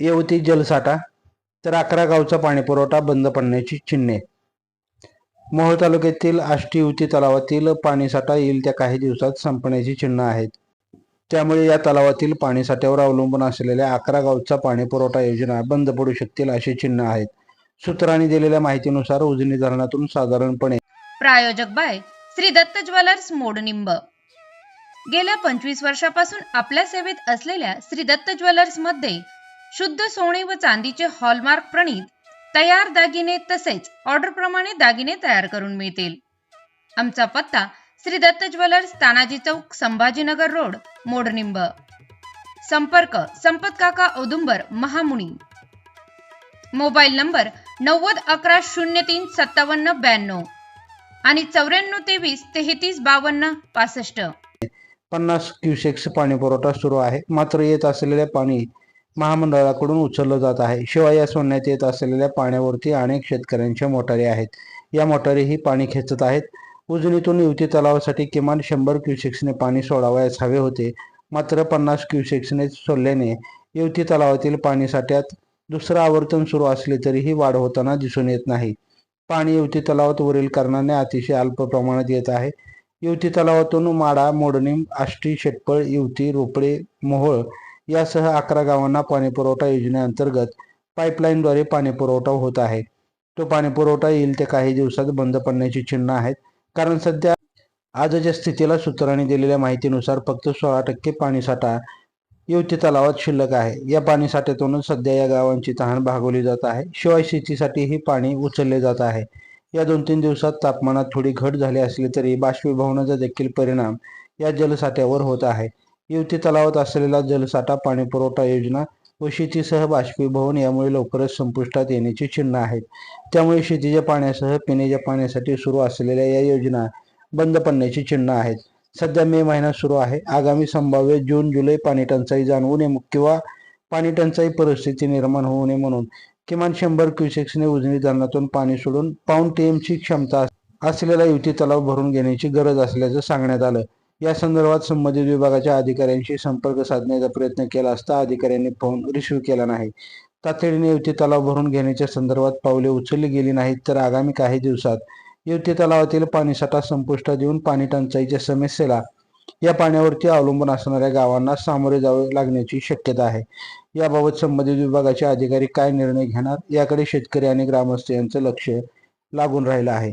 येवती जलसाठा तर अकरा गावचा पाणीपुरवठा बंद पडण्याची चिन्हे. मोहोळ तालुक्यातील आष्टी युवती तलावातील पाणीसाठा येईल त्या काही दिवसात संपण्याची चिन्ह आहेत. त्यामुळे या तलावातील पाणीसाठ्यावर अवलंबून असलेल्या अकरा गावचा पाणीपुरवठा योजना बंद पडू शकतील असे चिन्ह आहेत. सूत्रांनी दिलेल्या माहितीनुसार उजनी धरणातून साधारणपणे प्रायोजक बाय श्री दत्त ज्वेलर्स मोडनिंब गेल्या पंचवीस वर्षापासून आपल्या सेवेत असलेल्या श्री दत्त ज्वेलर्समध्ये शुद्ध सोने व चांदीचे हॉलमार्क प्रणीत तयार दागिने तसेच ऑर्डर प्रमाणे दागिने तयार करून मिळतील. आमचा पत्ता श्री दत्त ज्वेलर्स तानाजी चौक संभाजीनगर रोड मोडनिंब. संपर्क संपत काका औदुंबर महामुनी. मोबाईल नंबर नव्वद अकरा शून्य तीन सत्तावन्न ब्याण्णव आणि चौऱ्याण्णव तेवीस तेहतीस बावन्न पासष्ट. पन्नास क्युसेक्स पाणीपुरवठा सुरू आहे. मात्र येत असलेले पाणी महामंडळाकडून उचललं जात आहे. शिवाय या सोडण्यात येत असलेल्या पाण्यावरती अनेक शेतकऱ्यांच्या मोटारी आहेत. या मोटारीही पाणी खेचत आहेत. उजनीतून युवती तलावासाठी किमान शंभर क्युसेक्सने पाणी सोडावयास हवे होते. मात्र पन्नास क्युसेक्सने सोडल्याने युवती तलावातील पाणीसाठ्यात दुसरं आवर्तन सुरू असले तरीही वाढ होताना दिसून येत नाही. पाणी युवती तलावात वरील कारणाने अतिशय अल्प प्रमाणात येत आहे. युवती तलावातून माडा मोडणी आष्टी शेटपळ युवती रोपडे मोहोळ यासह अकरा गावांना पाणीपुरवठा योजनेअंतर्गत पाईपलाईनद्वारे पाणीपुरवठा होत आहे. तो पाणीपुरवठा येईल ते काही दिवसात बंद पडण्याची चिन्ह आहेत. कारण सध्या आजच्या स्थितीला सूत्रांनी दिलेल्या माहितीनुसार फक्त सोळा टक्के पाणीसाठा युवती तलावात शिल्लक आहे. या पाणीसाठ्यातूनच सध्या या गावांची तहान भागवली जात आहे. शिवाय शेतीसाठीही पाणी उचलले जात आहे. या दोन तीन दिवसात तापमानात थोडी घट झाली असली तरी बाष्पीभवनाचा देखील परिणाम या जलसाठ्यावर होत आहे. युवती तलावात असलेला जलसाठा पाणीपुरवठा योजना व शेतीसह बाष्पीभवन यामुळे लवकरच संपुष्टात येण्याची चिन्ह आहेत. त्यामुळे शेतीच्या पाण्यासह पिण्याच्या पाण्यासाठी सुरू असलेल्या या योजना बंद पडण्याची चिन्ह आहेत. सध्या मे महिना सुरू आहे. आगामी संभाव्य जून जुलै पाणी टंचाई जाणवू नये किंवा पाणी टंचाई परिस्थिती निर्माण होऊ नये म्हणून किमान शंभर क्युसेक्सने उजनी धरणातून पाणी सोडून पाऊण टीएमची क्षमता असलेला युती तलाव भरून घेण्याची गरज असल्याचं सांगण्यात आलं. या संदर्भात संबंधित विभागाच्या अधिकाऱ्यांशी संपर्क साधण्याचा प्रयत्न केला असता अधिकाऱ्यांनी फोन रिसिव्ह केला नाही. तातडीने युती तलाव भरून घेण्याच्या संदर्भात पावले उचलली गेली नाहीत तर आगामी काही दिवसात युती तलावातील पाणीसाठा संपुष्टात येऊन पाणी टंचाईच्या समस्येला या पाण्यावरती अवलंबून असणाऱ्या गावांना सामोरे जावे लागण्याची शक्यता आहे. याबाबत संबंधित विभागाचे अधिकारी काय निर्णय घेणार याकडे शेतकरी आणि ग्रामस्थ यांचं लक्ष लागून राहिलं आहे.